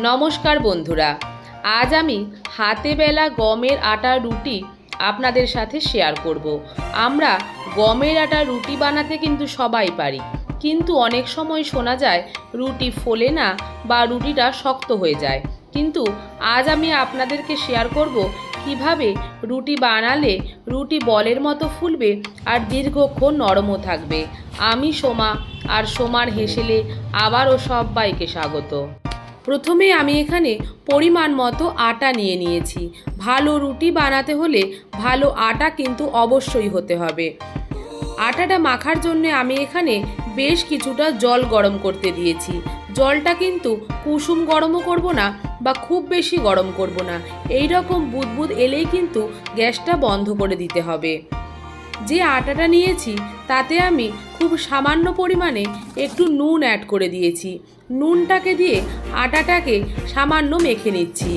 নমস্কার বন্ধুরা, আজ আমি হাতে বেলা গমের আটার রুটি আপনাদের সাথে শেয়ার করব। আমরা গমের আটার রুটি বানাতে কিন্তু সবাই পারি, কিন্তু অনেক সময় শোনা যায় রুটি ফোলে না বা রুটিটা শক্ত হয়ে যায়। কিন্তু আজ আমি আপনাদেরকে শেয়ার করব কীভাবে রুটি বানালে রুটি বলের মতো ফুলবে আর দীর্ঘক্ষণ নরমও থাকবে। আমি সোমা আর সোমার হেসেলে আবারও সবাইকে স্বাগত। প্রথমে আমি এখানে পরিমাণ মতো আটা নিয়ে নিয়েছি। ভালো রুটি বানাতে হলে ভালো আটা কিন্তু অবশ্যই হতে হবে। আটাটা মাখার জন্য আমি এখানে বেশ কিছুটা জল গরম করতে দিয়েছি। জলটা কিন্তু কুসুম গরমও করব না বা খুব বেশি গরম করব না। এই রকম বুদবুদ এলেই কিন্তু গ্যাসটা বন্ধ করে দিতে হবে। যে আটাটা নিয়েছি, তাতে আমি খুব সামান্য পরিমাণে একটু নুন অ্যাড করে দিয়েছি। নুনটাকে দিয়ে আটাটাকে সামান্য মেখে নিচ্ছি।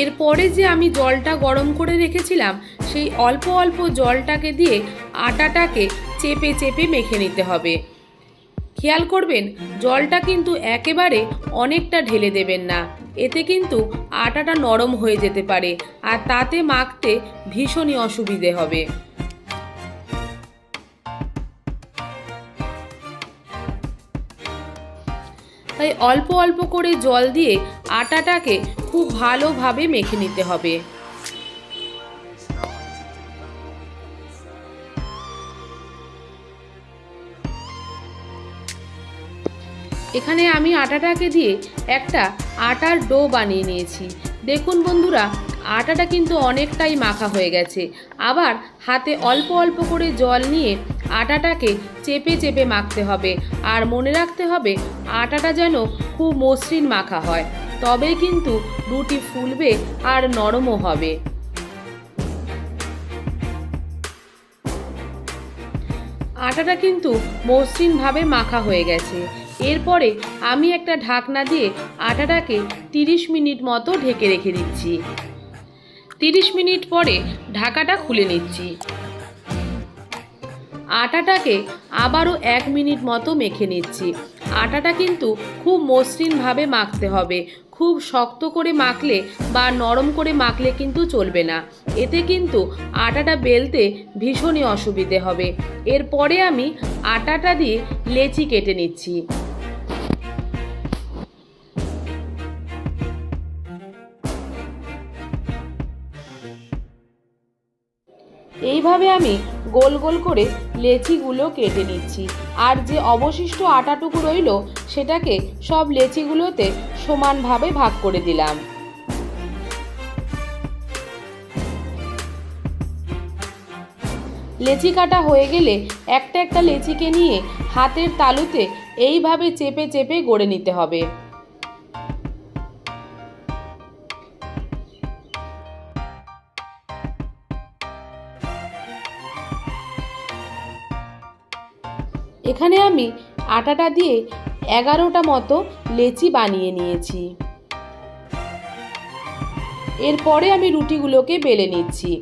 এরপরে যে আমি জলটা গরম করে রেখেছিলাম, সেই অল্প অল্প জলটাকে দিয়ে আটাটাকে চেপে চেপে মেখে নিতে হবে। খেয়াল করবেন, জলটা কিন্তু একেবারে অনেকটা ঢেলে দেবেন না। এতে কিন্তু আটাটা নরম হয়ে যেতে পারে আর তাতে মাখতে ভীষণই অসুবিধে হবে। তাই অল্প অল্প করে জল দিয়ে আটাটাকে খুব ভালোভাবে মেখে নিতে হবে। এখানে আমি আটাটাকে দিয়ে একটা আটার ডো বানিয়ে নিয়েছি। দেখুন বন্ধুরা, আটাটা কিন্তু অনেকটাই মাখা হয়ে গেছে। আবার হাতে অল্প অল্প করে জল নিয়ে আটাটাকে চেপে চেপে মাখতে হবে। আর মনে রাখতে হবে, আটাটা যেন খুব মসৃণ মাখা হয় তবেই কিন্তু রুটি ফুলবে আর নরমও হবে। আটাটা কিন্তু মসৃণভাবে মাখা হয়ে গেছে। এরপরে আমি একটা ঢাকনা দিয়ে আটাটাকে তিরিশ মিনিট মতো ঢেকে রেখে দিচ্ছি। তিরিশ মিনিট পরে ঢাকাটা খুলে নিচ্ছি। আটাটাকে আবারও এক মিনিট মতো মেখে নিচ্ছি। আটাটা কিন্তু খুব মসৃণভাবে মাখতে হবে। খুব শক্ত করে মাখলে বা নরম করে মাখলে কিন্তু চলবে না। এতে কিন্তু আটাটা বেলতে ভীষণই অসুবিধে হবে। এরপরে আমি আটাটা দিয়ে লেচি কেটে নিচ্ছি। এইভাবে আমি গোল গোল করে লেচিগুলো কেটে নিচ্ছি। আর যে অবশিষ্ট আটাটুকু রইল, সেটাকে সব লেচিগুলোতে সমানভাবে ভাগ করে দিলাম। লেচি কাটা হয়ে গেলে একটা একটা লেচিকে নিয়ে হাতের তালুতে এইভাবে চেপে চেপে গড়ে নিতে হবে। এখানে আমি আটাটা দিয়ে এগারোটা মতো লেচি বানিয়ে নিয়েছি। এরপরে আমি রুটিগুলোকে বেলে নিচ্ছি।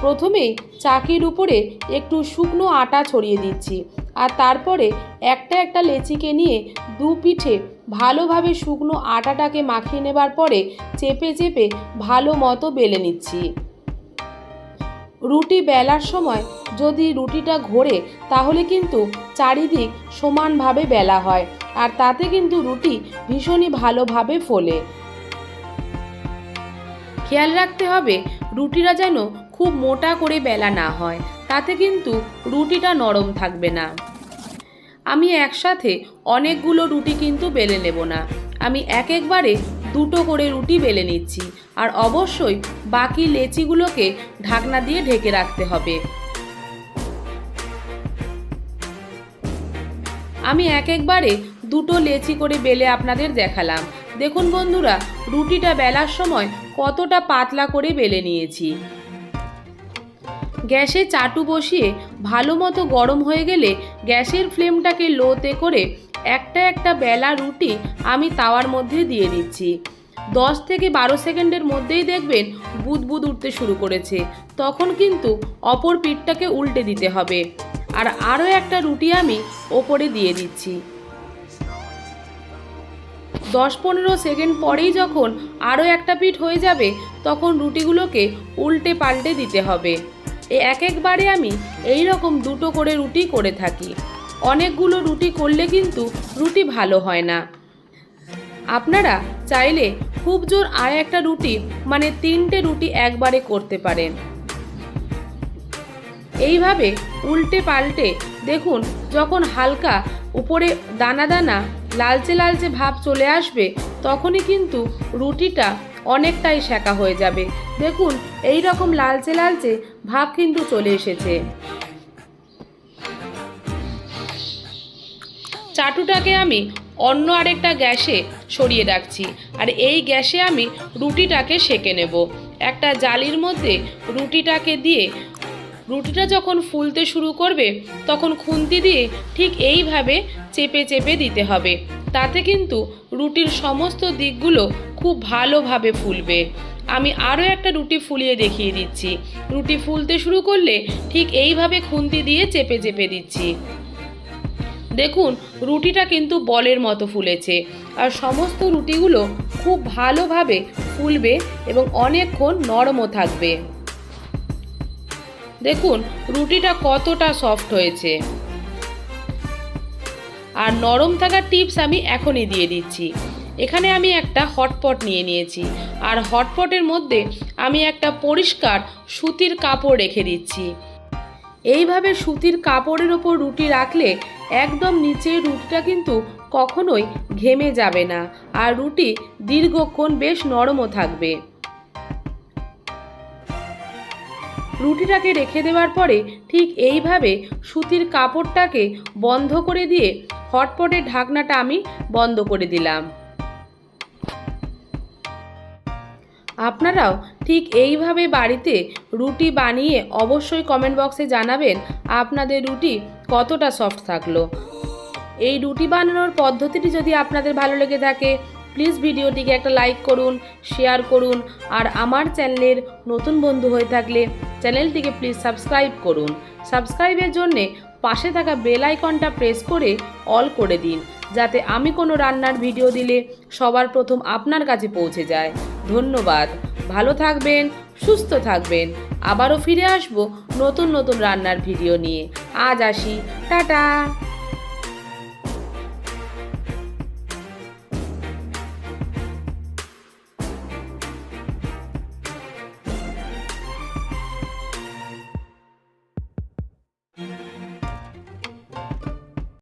প্রথমেই চাকির উপরে একটু শুকনো আটা ছড়িয়ে দিচ্ছি আর তারপরে একটা একটা লেচিকে নিয়ে দু পিঠে ভালোভাবে শুকনো আটাটাকে মাখিয়ে নেবার পরে চেপে চেপে ভালো মতো বেলে নিচ্ছি। রুটি বেলার সময় যদি রুটিটা ঘোরে, তাহলে কিন্তু চারিদিক সমানভাবে বেলা হয়, আর তাতে কিন্তু রুটি ভীষণই ভালোভাবে ফোলে। খেয়াল রাখতে হবে, রুটিটা যেন খুব মোটা করে বেলা না হয়, তাতে কিন্তু রুটিটা নরম থাকবে না। আমি একসাথে অনেকগুলো রুটি কিন্তু বেলে নেব না। আমি এক একবারে দুটো করে রুটি বেলে নিচ্ছি। আর অবশ্যই বাকি লেচিগুলোকে ঢাকনা দিয়ে ঢেকে রাখতে হবে। আমি এক একবারে দুটো লেচি করে বেলে আপনাদের দেখালাম। দেখুন বন্ধুরা, রুটিটা বেলার সময় কতটা পাতলা করে বেলে নিয়েছি। গ্যাসে চাটু বসিয়ে ভালো মতো গরম হয়ে গেলে গ্যাসের ফ্লেমটাকে লোতে করে একটা একটা বেলা রুটি আমি তাওয়ার মধ্যে দিয়ে দিচ্ছি। দশ থেকে বারো সেকেন্ডের মধ্যেই দেখবেন বুদবুদ উঠতে শুরু করেছে। তখন কিন্তু অপর পিঠটাকে উল্টে দিতে হবে। আর আরও একটা রুটি আমি ওপরে দিয়ে দিচ্ছি। দশ পনেরো সেকেন্ড পরেই যখন আরও একটা পিঠ হয়ে যাবে, তখন রুটিগুলোকে উল্টে পাল্টে দিতে হবে। এক একবারে আমি এই রকম দুটো করে রুটি করে থাকি। অনেকগুলো রুটি করলে কিন্তু রুটি ভালো হয় না। আপনারা চাইলে খুব জোর আর একটা রুটি মানে তিনটে রুটি একবারে করতে পারেন। এইভাবে উল্টে পাল্টে দেখুন, যখন হালকা উপরে দানা দানা লালচে লালচে ভাব চলে আসবে, তখনই কিন্তু রুটিটা অনেকটাই সেকা হয়ে যাবে। দেখুন এই রকম লালচে লালচে ভাব কিন্তু চলে এসেছে। চাটুটাকে আমি অন্য আরেকটা গ্যাসে সরিয়ে রাখছি। আর এই গ্যাসে আমি রুটিটাকে সেকে নেব। একটা জালির মধ্যে রুটিটাকে দিয়ে রুটিটা যখন ফুলতে শুরু করবে, তখন খুন্তি দিয়ে ঠিক এইভাবে চেপে চেপে দিতে হবে। তাতে কিন্তু রুটির সমস্ত দিকগুলো খুব ভালোভাবে ফুলবে। আমি আরও একটা রুটি ফুলিয়ে দেখিয়ে দিচ্ছি। রুটি ফুলতে শুরু করলে ঠিক এইভাবে খুন্তি দিয়ে চেপে চেপে দিচ্ছি। দেখুন, রুটিটা কিন্তু বলের মতো ফুলেছে। আর সমস্ত রুটিগুলো খুব ভালোভাবে ফুলবে এবং অনেকক্ষণ নরমও থাকবে। দেখুন, রুটিটা কতটা সফট হয়েছে। আর নরম থাকার টিপস আমি এখনই দিয়ে দিচ্ছি। এখানে আমি একটা হটপট নিয়ে নিয়েছি। আর হটপটের মধ্যে আমি একটা পরিষ্কার সুতির কাপড় রেখে দিচ্ছি। এইভাবে সুতির কাপড়ের ওপর রুটি রাখলে একদম নিচের রুটিটা কিন্তু কখনোই ঘেমে যাবে না আর রুটি দীর্ঘক্ষণ বেশ নরমও থাকবে। রুটিটাকে রেখে দেওয়ার পরে ঠিক এইভাবে সুতির কাপড়টাকে বন্ধ করে দিয়ে হটপটের ঢাকনাটা আমি বন্ধ করে দিলাম। আপনারাও ঠিক এইভাবে বাড়িতে রুটি বানিয়ে অবশ্যই কমেন্ট বক্সে জানাবেন আপনাদের রুটি কতটা সফট থাকল। এই রুটি বানানোর পদ্ধতিটি যদি আপনাদের ভালো লেগে থাকে প্লিজ ভিডিওটিকে একটা লাইক করুন শেয়ার করুন, আর আমার চ্যানেলের নতুন বন্ধু হয়ে থাকলে চ্যানেলটিকে প্লিজ সাবস্ক্রাইব করুন। সাবস্ক্রাইবের জন্যে পাশে থাকা বেল আইকনটা প্রেস করে অল করে দিন। যাতে আমি কোনো রান্নার ভিডিও দিলে সবার প্রথম আপনার কাছে পৌঁছে যায়। ধন্যবাদ। ভালো থাকবেন, সুস্থ থাকবেন। আবারও ফিরে আসব নতুন নতুন রান্নার ভিডিও নিয়ে। আজ আসি। টাটা।